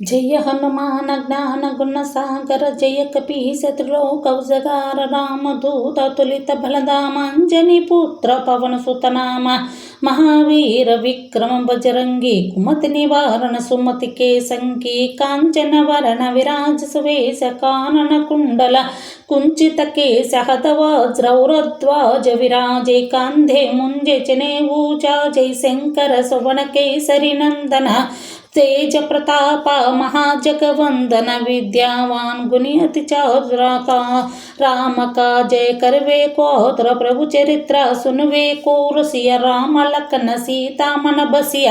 జయ హనుమాన జ్ఞాన గుణ సాగర జయ కపీ శత్రులోకౌజగార రామదూత తులిత బలదామాంజని పుత్ర పవన సుతనామ మహావీర విక్రమ బజరంగి కుమతి నివారణ సుమతి కేసంకి కాంచన వరణ విరాజ సువేశ కానన కుండల కుంచిత కేశ హతవజ్రౌరధ్వాజ విరాజే కాంధే ముంజే చనే ఊచా జై శంకర సువణ కేసరి నందన తేజ ప్రతాప మహాజగవందన విద్యావాన్ గుని అతి చాతురాత రామక జయ కరివే కోహుతర ప్రభు చరిత్ర సునువే కోరసియ రామ లక్కన సీతామన బసియ.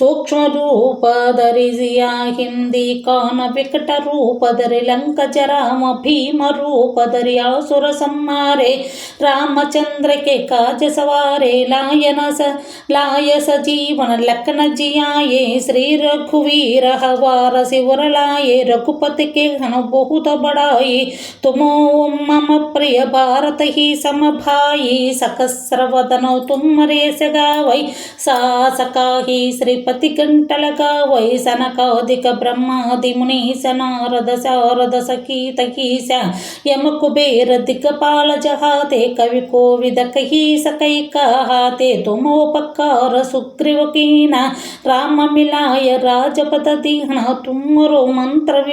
సూక్ష్మ రూప ధరిజియ హిందీ కాన వికట రూప ధరి లంక జరామ భీమ రూప ధరి ఆసుర సంహారే రామచంద్రకే కాజ సవారే. లాయన స లాయ సజీవన లక్కన జియాయే. శ్రీర श्री रघुवीर हवार सिवर लाए रघुपति के घन बहुत बड़ाई तुमो मम प्रिय भारत ही सम भाई सकस्र वदन तुम रेस गावै सा सकाही श्रीपति कंटल गावै सनकादिक ब्रह्मादि मुनीश नारद शारद सकीत कीश यम कुबेर दिक्पाल जहाते कवि कोविद कही सकै कहाते तुमोपकार